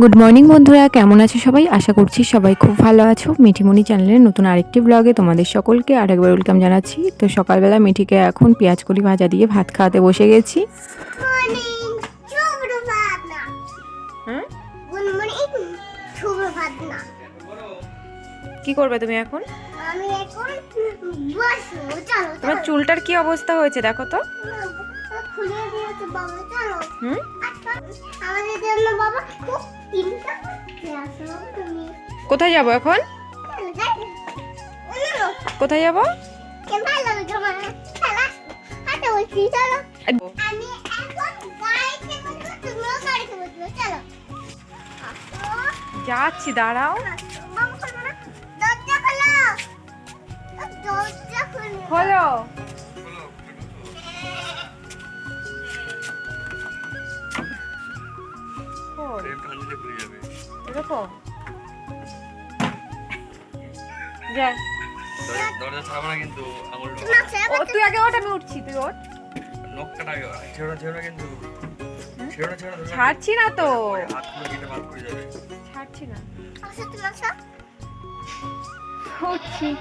Good morning বন্ধুরা। কেমন আছো সবাই? আশা করছি সবাই খুব ভালো আছো। মিঠিমণি চ্যানেলের নতুন আরেকটি ব্লগে তোমাদের সকলকে আরেকবার ওয়েলকাম জানাচ্ছি। তো সকালবেলা মিঠিকে এখন পেঁয়াজ কলি ভাজা দিয়ে ভাত খাওয়াতে বসে গেছি। হ্যাঁ? কি করবে তুমি এখন? তোমার চুলটার কি অবস্থা হয়েছে দেখো তো। হুম? আমাদের জন্য বাবা কোথায় যাব এখন? কোথায় যাব? আমি যাচ্ছি দাঁড়াও। খোলো। এরকম? যা। দরজা- দরজা ছাড়াবো না কিন্তু আঙুল ও তুই আগে ওঠ আমি উঠছি তুই ওঠ। নখটা আগে ছেড়ো না ছেড়ো না কিন্তু। ছেড়ো ছেড়ো না ধরো না। ছাড়ছি না তো। হাত বার করে যাবে। ছাড়ছি না। উঠছি।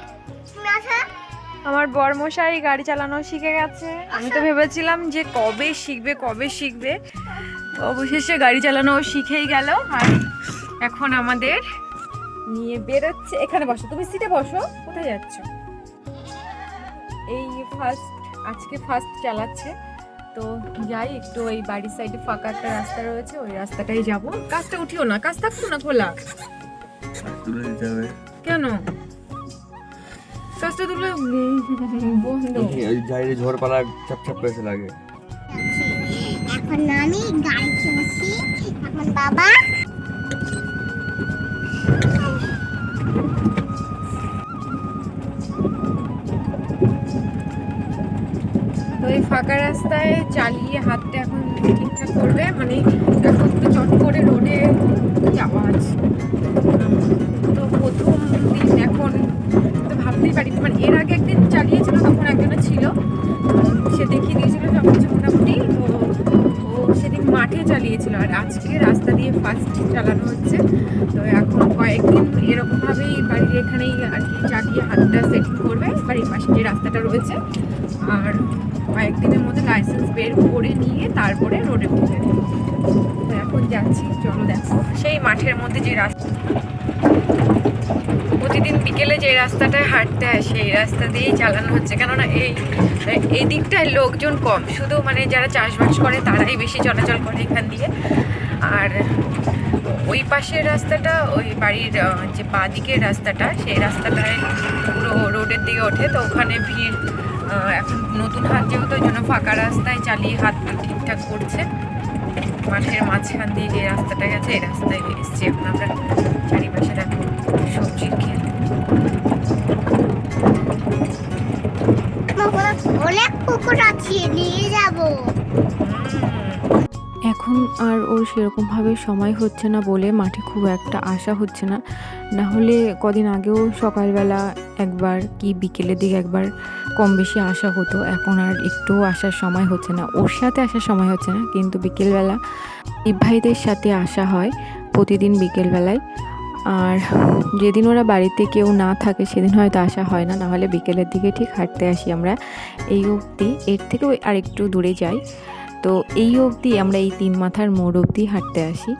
আমার বরমশাই গাড়ি চালানো শিখে গেছে। আমি তো ভেবেছিলাম যে কবে শিখবে কবে শিখবে। অবশেষে গাড়ি চালানো শিখেই গেল আর এখন আমাদের নিয়ে বেরোচ্ছে। এখানে বসো, তুমি সিটে বসো, কোথায় যাচ্ছ? এই ফার্স্ট আজকে ফার্স্ট চালাচ্ছে। তো যাই, একটু ওই বাড়ির সাইডে ফাঁকা একটা রাস্তা রয়েছে, ওই রাস্তাটাই যাব। কাজটা উঠিও না কাজ থাকতো না, খোলা। কেন? কাজটা তুলে বন্ধ। ঝড় পালা চাপ চাপ লাগে। এখন আমি গাড়ি চলছি এখন বাবা। তো ফাঁকা রাস্তায় চালিয়ে হাতটা এখন ঠিকঠাক করবে? মানে এখন তো চট করে রোডে যাওয়া আছে। তো প্রথম দিন এখন তো ভাবতেই পারি মানে এর আগে একদিন চালিয়েছিল ফার্স্ট চালানো হচ্ছে। তো এখন কয়েকদিন এরকমভাবেই বাড়ির এখানেই আর কি চালিয়ে হাতটা সেটিং করবে। বাড়ির পাশে যে রাস্তাটা রয়েছে। আর কয়েকদিনের মধ্যে লাইসেন্স বের করে নিয়ে তারপরে রোডে উঠবে তো এখন যাচ্ছি, চলো দেখো। সেই মাঠের মধ্যে যে রাস্তা প্রতিদিন বিকেলে যে রাস্তাটায় হাঁটতে হয়, সেই রাস্তা দিয়েই চালানো হচ্ছে। কেননা এই এই দিকটায় লোকজন কম। শুধু মানে যারা চাষবাস করে, তারাই বেশি চলাচল করে এখান দিয়ে। আর ওই পাশের রাস্তাটা, ওই বাড়ির যে বাঁ দিকের রাস্তাটা, সেই রাস্তাটায় পুরো রোডের দিকে ওঠে। তো ওখানে ভিড় এখন নতুন হাত যেহেতু, ওই জন্য ফাঁকা রাস্তায় চালিয়ে হাত ঠিকঠাক করছে। মাঠের মাঝখান দিয়ে যে রাস্তাটা গেছে, এই রাস্তায় এসছি এখন আমরা। চারিপাশে দেখো। আর ওর সেরকমভাবে সময় হচ্ছে না বলে মাঠে খুব একটা আসা হচ্ছে না। না হলে কদিন আগেও সকালবেলা একবার কি বিকেলের দিকে একবার কম বেশি আসা হতো। এখন আর একটু আসার সময় হচ্ছে না। ওর সাথে আসার সময় হচ্ছে না, কিন্তু বিকেলবেলা ভাইদের সাথে আসা হয় প্রতিদিন বিকেলবেলায়। আর যেদিন ওরা বাড়িতে কেউ না থাকে সেদিন হয়তো আসা হয় না। নাহলে বিকেলের দিকে ঠিক হাঁটতে আসি আমরা। এই অবধি। এর থেকেও আর একটু দূরে যাই। তো এই অবধি আমরা এই তিন মাথার মোড় অবধি হাঁটতে আসি।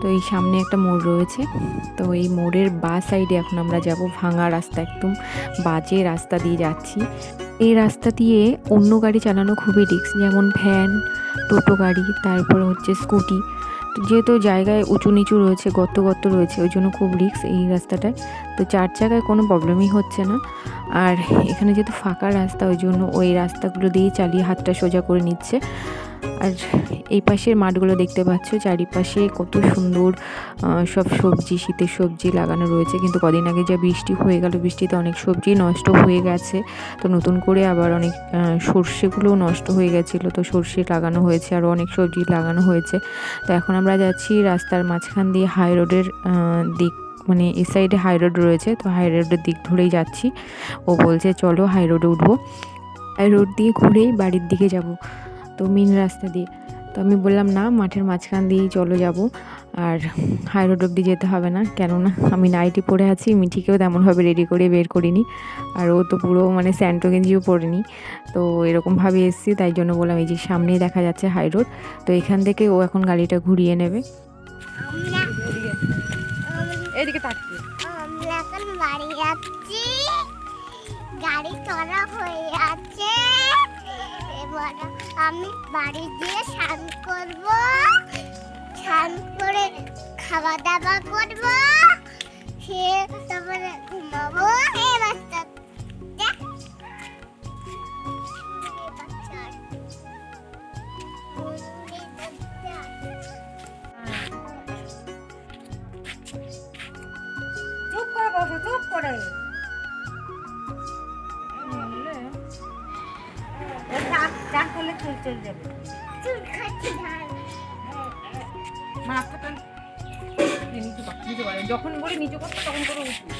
তো এই সামনে একটা মোড় রয়েছে। তো এই মোড়ের বা সাইডে এখন আমরা যাব ভাঙা রাস্তা, একদম বাজে রাস্তা দিয়ে যাচ্ছি। এই রাস্তা দিয়ে অন্য গাড়ি চালানো খুবই রিস্ক যেমন ভ্যান টোটো গাড়ি, তারপর হচ্ছে স্কুটি যেহেতু জায়গায় উঁচু নিচু রয়েছে, গর্ত গর্ত রয়েছে, ওই জন্য খুব রিস্ক এই রাস্তাটায়। তো চার চাকায় কোনো প্রবলেমই হচ্ছে না। আর এখানে যেহেতু ফাঁকা রাস্তা, ওই জন্য ওই রাস্তাগুলো দিয়েই চালিয়ে হাতটা সোজা করে নিচ্ছে। আর এই পাশের মাঠগুলো দেখতে পাচ্ছ চারিপাশে কত সুন্দর সব সবজি শীতের সবজি লাগানো রয়েছে। কিন্তু কদিন আগে যা বৃষ্টি হয়ে গেল বৃষ্টিতে অনেক সবজি নষ্ট হয়ে গেছে। তো নতুন করে আবার অনেক আহ, সর্ষেগুলোও নষ্ট হয়ে গেছিল। তো সর্ষে লাগানো হয়েছে আরও অনেক সবজি লাগানো হয়েছে। তো এখন আমরা যাচ্ছি রাস্তার মাঝখান দিয়ে হাই রোডের দিক মানে এ সাইডে হাই রোড রয়েছে। তো হাই রোডের দিক ধরেই যাচ্ছি। ও বলছে চলো হাই রোডে উঠবো। হাই রোড দিয়ে ঘুরেই বাড়ির দিকে যাব। তো মেন রাস্তা দিয়ে। তো আমি বললাম, না, মাঠের মাঝখান দিয়েই চলো যাব। আর হাই রোড অব্দি যেতে হবে না। কেননা, আমি নাইটি পরে আছি, মিঠিকেও তেমনভাবে রেডি করে বের করিনি। আর ও তো পুরো মানে স্যান্টো গেঞ্জিও পরিনি। তো এরকমভাবে এসেছি, তাই জন্য বললাম, এই যে সামনেই দেখা যাচ্ছে হাই রোড তো এখান থেকে ও এখন গাড়িটা ঘুরিয়ে নেবে। এদিকে যাচ্ছি। গাড়ি চড়া হয়ে এবার আমি বাড়ি গিয়ে স্নান করব। স্নান করে খাওয়া দাওয়া করব। খেয়ে তারপরে ঘুমাবো। এই বাচ্চা চুল যাবে মাথাটা নিচু নিচু কর। যখন করে নিচু করতো তখন করে উঠবি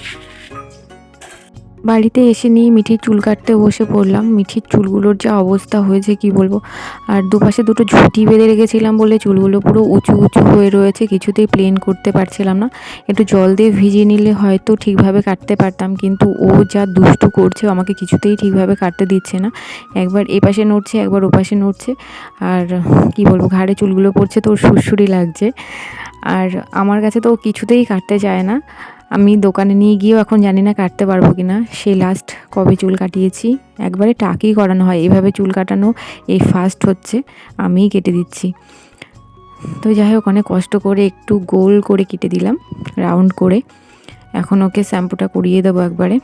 বাড়িতে এসে নিয়ে মিঠির চুল কাটতে বসে পড়লাম। মিঠির চুলগুলোর যা অবস্থা হয়েছে, কি বলব? আর দুপাশে দুটো ঝুঁটি বেঁধে রেখেছিলাম বলে চুলগুলো পুরো উঁচু উঁচু হয়ে রয়েছে, কিছুতেই প্লেন করতে পারছিলাম না। একটু জল দিয়ে ভিজিয়ে নিলে হয়তো ঠিকভাবে কাটতে পারতাম, কিন্তু ও যা দুষ্টু করছে, ও আমাকে কিছুতেই ঠিকভাবে কাটতে দিচ্ছে না। একবার এপাশে নড়ছে, একবার ওপাশে নড়ছে। আর কি বলব, ঘাড়ে চুলগুলো পড়ছে, তো ওর সুরসুরি লাগছে। আর আমার কাছে তো ও কিছুতেই কাটতে চায় না। আমি দোকানে নিয়ে গিয়েও এখন জানি না কাটতে পারব কি না সেই লাস্ট কবে চুল কাটিয়েছি। একবারে টাকই করানো হয়। এভাবে চুল কাটানো এই ফার্স্ট হচ্ছে। আমিই কেটে দিচ্ছি। তো যাই হোক, অনেক কষ্ট করে একটু গোল করে কেটে দিলাম রাউন্ড করে। এখন ওকে শ্যাম্পুটা করিয়ে দেবো একবারে।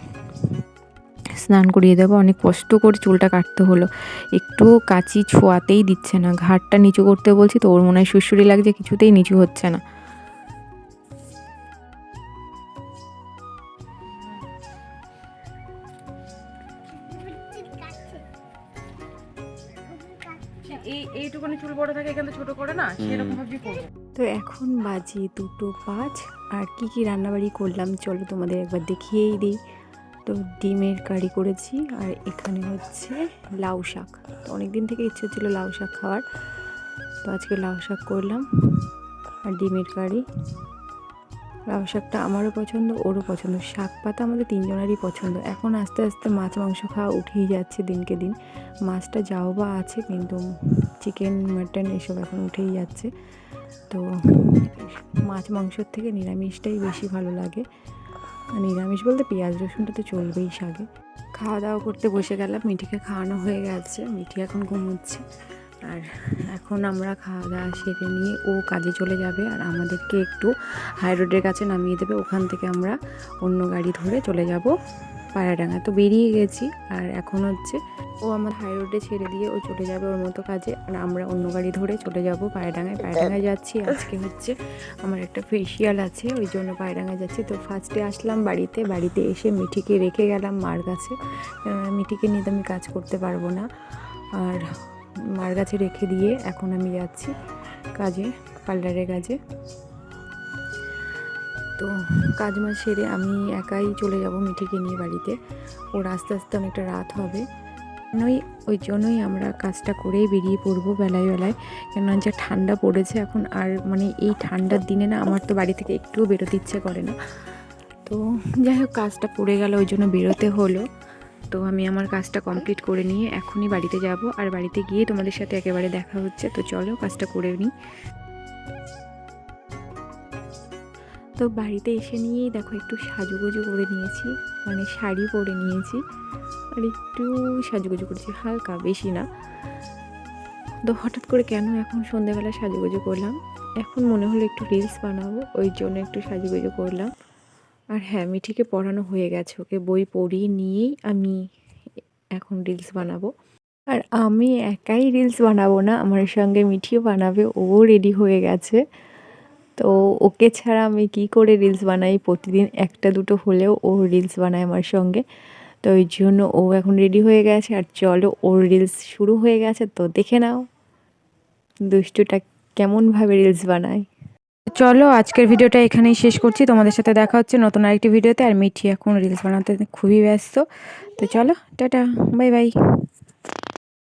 স্নান করিয়ে দেবো। অনেক কষ্ট করে চুলটা কাটতে হলো। একটু কাচি ছোঁয়াতেই দিচ্ছে না। ঘাটটা নিচু করতে বলছি তো, ওর মনে হয় সুরসুরি লাগছে, কিছুতেই নিচু হচ্ছে না। এই এইটুকুনি চুল বড় থাকে এখানে ছোট করে না সেরকম ভাবেই করব। তো এখন বাজে দুটো পাঁচ আর কি কি রান্নাবাড়ি করলাম চলো তোমাদের একবার দেখিয়েই দিই। তো ডিমের কারি করেছি আর এখানে হচ্ছে লাউ শাক। তো অনেকদিন থেকে ইচ্ছে ছিল লাউ শাক খাওয়ার তো আজকে লাউ শাক করলাম আর ডিমের কারি। লাউ শাকটা আমারও পছন্দ, ওরও পছন্দ। শাক পাতা আমাদের তিনজনেরই পছন্দ। এখন আস্তে আস্তে মাছ, মাংস খাওয়া উঠেই যাচ্ছে দিনকে দিন। মাছটা যাও বা আছে, কিন্তু চিকেন, মাটন এসব এখন উঠেই যাচ্ছে। তো মাছ, মাংসর থেকে নিরামিষটাই বেশি ভালো লাগে। নিরামিষ বলতে পেঁয়াজ রসুনটা তো চলবেই শাকে। খাওয়া দাওয়া করতে বসে গেলাম, মিঠিকে খাওয়ানো হয়ে গেছে। মিঠি এখন ঘুমোচ্ছে। আর এখন আমরা খাওয়া দাওয়া সেরে নিয়ে ও কাজে চলে যাবে আর আমাদেরকে একটু হাই রোডের কাছে নামিয়ে দেবে। ওখান থেকে আমরা অন্য গাড়ি ধরে চলে যাব পায়রাডাঙ্গা। তো বেরিয়ে গেছি আর এখন হচ্ছে ও আমার হাই রোডে ছেড়ে দিয়ে ও চলে যাবে ওর মতো কাজে আর আমরা অন্য গাড়ি ধরে চলে যাব পায়রাডাঙ্গায়। পায়রাডাঙ্গায় যাচ্ছি। আজকে হচ্ছে আমার একটা ফেসিয়াল আছে, ওই জন্য পায়রাডাঙ্গায় যাচ্ছি। তো ফার্স্টে আসলাম বাড়িতে। বাড়িতে এসে মিঠিকে রেখে গেলাম মার কাছে। মিঠিকে নিয়ে তো আমি কাজ করতে পারব না। আর মার কাছে রেখে দিয়ে এখন আমি যাচ্ছি কাজে, পার্লারের কাজে। তো কাজ মাজ সেরে আমি একাই চলে যাব মিঠিকে নিয়ে বাড়িতে। ওর আস্তে আস্তে অনেকটা রাত হবে। নই ওই জন্যই আমরা কাজটা করেই বেরিয়ে পড়ব বেলায় বেলায়। কেননা যা ঠান্ডা পড়েছে এখন আর মানে এই ঠান্ডার দিনে না আমার তো বাড়ি থেকে একটুও বেরোতে ইচ্ছে করে না। তো যাই হোক, কাজটা পড়ে গেল, ওই জন্য বেরোতে হলো। তো আমি আমার কাজটা কমপ্লিট করে নিয়ে এখনই বাড়িতে যাব। আর বাড়িতে গিয়ে তোমাদের সাথে একেবারে দেখা হচ্ছে। তো চলো কাজটা করে নিই। তো বাড়িতে এসে নিয়েই দেখো একটু সাজুগুজু করে নিয়েছি। মানে শাড়ি পরে নিয়েছি। আর একটু সাজুগুজু করেছি। হালকা, বেশি না। তো হঠাৎ করে কেন এখন সন্ধেবেলা সাজুগুজু করলাম? এখন মনে হলো একটু রিলস বানাবো। ওই জন্য একটু সাজুগুজু করলাম। আর হ্যাঁ মিঠিকে পড়ানো হয়ে গেছে। ওকে বই পড়িয়ে নিয়েই আমি এখন রিলস বানাবো। আর আমি একাই রিলস বানাবো না, আমার সঙ্গে মিঠিও বানাবে, ও রেডি হয়ে গেছে। তো ওকে ছাড়া আমি কি করে রিলস বানাই? প্রতিদিন একটা, দুটো হলেও ও রিলস বানায় আমার সঙ্গে। তো ওই জন্য ও এখন রেডি হয়ে গেছে। আর চলো, ওর রিলস শুরু হয়ে গেছে। তো দেখে নাও, দুষ্টুটা কেমনভাবে রিলস বানায়। চলো, আজকের ভিডিওটা এখানেই শেষ করছি। তোমাদের সাথে দেখা হচ্ছে নতুন আরেকটি ভিডিওতে আর মিঠি এখন রিলস বানাতে খুবই ব্যস্ত। তো চলো, টাটা বাই বাই